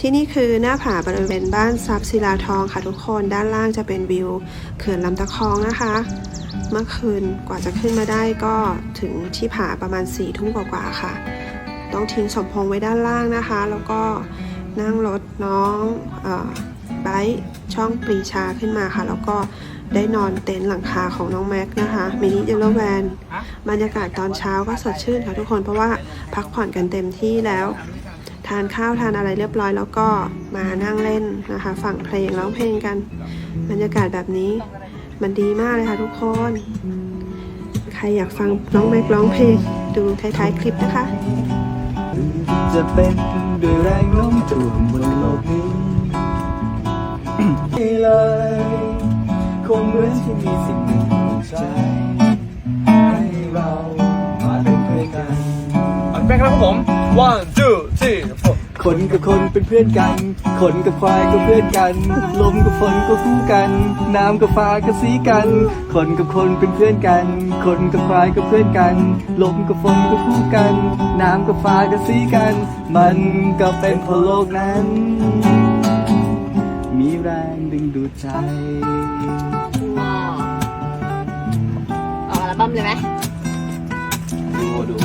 ที่นี่คือหน้าผาบริเวณบ้านทรัพย์ศิลาทองค่ะทุกคนด้านล่างจะเป็นวิวเขื่อนลำตะคองนะคะ เมื่อคืนกว่าจะขึ้นมาได้ก็ถึงที่ผาประมาณ4ี่ทุ่มกว่าๆค่ะ ต้องทิ้งสมพงษ์ไว้ด้านล่างนะคะ แล้วก็นั่งรถน้องเออไบค์ช่องปรีชาขึ้นมาค่ะ แล้วก็ได้นอนเต็นท์หลังคาของน้องแม็กซ์นะคะมินิเยลโลแวนบรรยากาศตอนเช้าก็สดชื่นค่ะทุกคนเพราะว่าพักผ่อนกันเต็มที่แล้ว ทานข้าวทานอะไรเรียบร้อย แล้วก็มานั่งเล่นนะคะฟังเพลงร้องเพลงกัน บรรยากาศแบบนี้มันดีมากเลยค่ะทุกคน ใครอยากฟังน้องแม็กร้องเพลง ดูท้ายๆคลิปนะคะจะเป็นด้วยแรงโน้มถ่วงบนโลกนี้นี่เลยคงเหมือนที่มีสิ่งหนึ่งหัวใจให้เรามาเป็นเพื่อนกันอันแบงค์ครับผม one two three four คนกับคนเป็นเพื่อนกัน คนกับควายก็เพื่อนกัน ลมกับฝนก็คู่กัน น้ำกับฟ้าก็สีกัน คนกับคนเป็นเพื่อนกัน คนกับควายก็เพื่อนกัน ลมกับฝนก็คู่กัน น้ำกับฟ้าก็สีกัน มันก็เป็นเพราะโลกนั้น มีแรงดึงดูดใจว้าวเอาอัลบั้มเลยไหมดูดู